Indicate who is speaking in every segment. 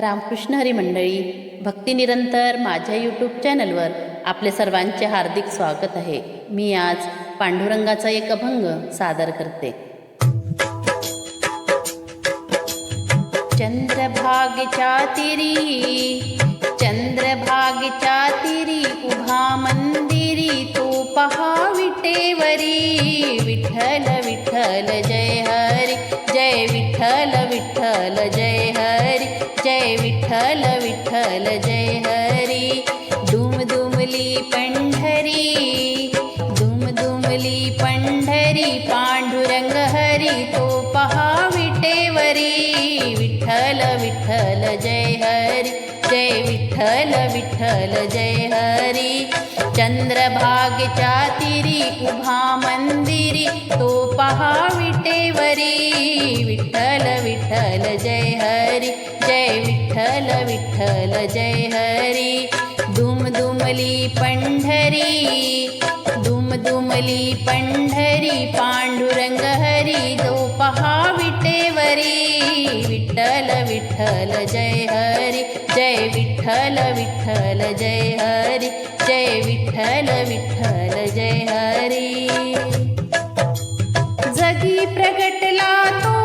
Speaker 1: रामकृष्ण हरी मंडळी भक्तिनिरंतर माझ्या यूट्यूब चॅनलवर आपले सर्वांचे हार्दिक स्वागत आहे. मी आज पांडुरंगाचा एक अभंग सादर करते. चंद्रभागेच्या तिरी चंद्रभागेच्या तिरी उभा मंदिरी तू पहा विटेवरी. विठ्ठल विठ्ठल जय हरी जय विठ्ठल विठ्ठल जय हरी. विठ्ठल विठ्ठल जय हरी. दुम दुमली पंढरी दुम दुमली पंढरी पांडुरंग हरी तो पहा विटेवरी. विठ्ठल विठ्ठल जय हरी जय विठ्ठल विठ्ठल जय हरी. चंद्रभाग तिरी उभा मंदिरी तो पहा विटेवरी. विठ्ठल विठ्ठल जय विठ्ठल विठ्ठल जय हरी. दुम दुमली पंढरी दुम दुमली पंढरी पांडुरंग हरी दो पहा विटेवरी. विठ्ठल विठ्ठल जय हरी जय विठ्ठल विठ्ठल जय हरी जय विठ्ठल विठ्ठल जय हरी. जगी प्रगटला तो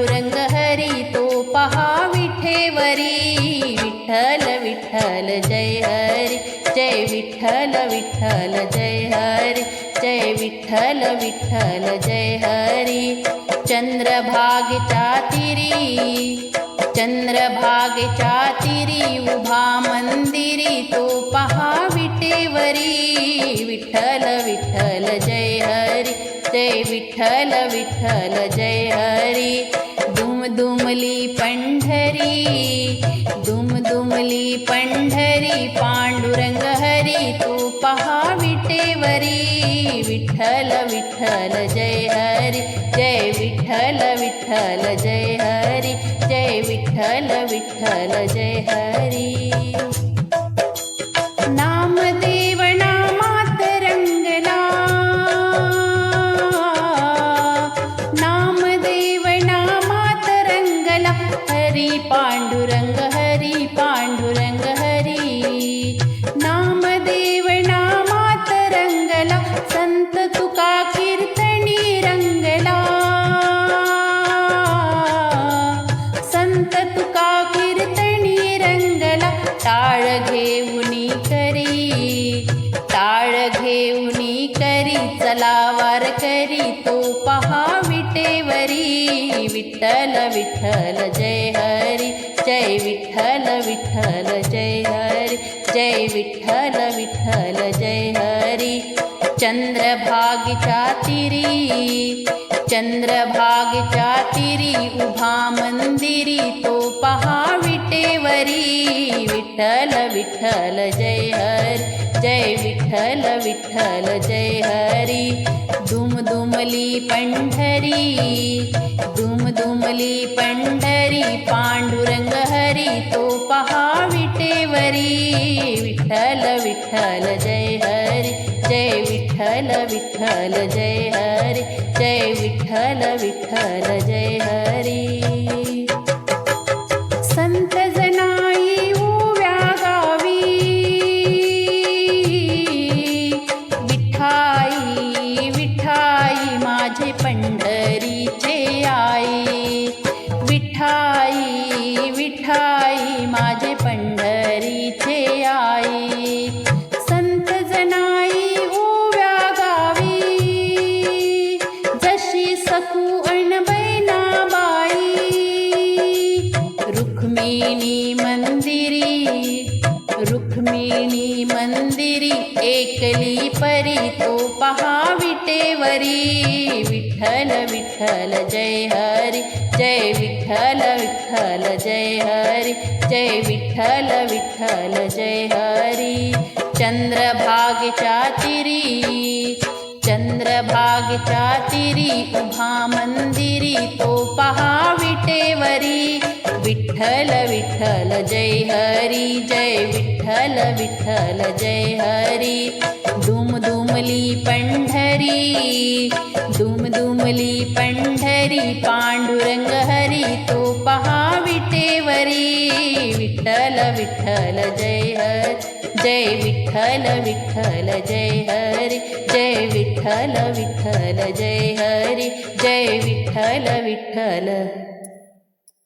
Speaker 1: पांडुरंग हरी तो पहा विठेवरी विठ्ठल विठ्ठल, जय हरी। जय विठ्ठल विठ्ठल, जय हरी। जय विठ्ठल विठ्ठल, जय हरी। चंद्रभागेच्या तिरी चंद्रभागेच्या तिरी उभा मंदिरी तो पहा विटेवरी विठ्ठल विठ्ठल, जय हरी। जय विठ्ठल विठ्ठल, जय हरी। दुमली पंढरी, दुम दुमली पंढरी, पांडुरंग हरी, तू पहा विटेवरी, विठ्ठल विठ्ठल जय हरी, जय विठ्ठल विठ्ठल जय हरी, जय विठ्ठल विठ्ठल जय हरी। नामदेव नामात ताळ घेऊनी करी ताळ घेऊनी करी चला वार करी तो पहा विटेवरी. विठ्ठल विठ्ठल जय हरी जय विठ्ठल विठ्ठल जय हरी जय विठ्ठल विठ्ठल जय हरी. चंद्रभाग तिरी चंद्रभाग तिरी उभा मंदिरी तो पहा विटेवरी विठ्ठल विठ्ठल जय हरी जय विठ्ठल विठ्ठल जय हरी दुम दुमली पंढरी दुम दुमली पंढरी पांडुरंग हरी तो पहा विटेवरी विठ्ठल विठ्ठल जय विठ्ठल विठ्ठल जय हरी जय विठ्ठल विठ्ठल जय हरी। रुक्मिणी मंदिरी रुक्मिणी मंदिरी, एकली परी तो पहा विटेवरी। विठ्ठल विठ्ठल जय हरी, जय विठ्ठल विठ्ठल जय हरी, जय विठ्ठल विठ्ठल जय हरी। चंद्रभागेच्या तिरी चंद्रभागेच्या तिरी, उभा मंदिरी तो पहा विटेवरी। विठ्ठल विठ्ठल जय हरी जय विठ्ठल विठ्ठल जय हरी। दुम दुमली पंढरी दुम दुमली पंढरी पांडुरंग हरी तो पहा विटेवरी। विठ्ठल विठ्ठल जय हरी जय विठ्ठल विठ्ठल जय हरी। जय विठ्ठल विठ्ठल जय हरी जय विठ्ठल विठ्ठल।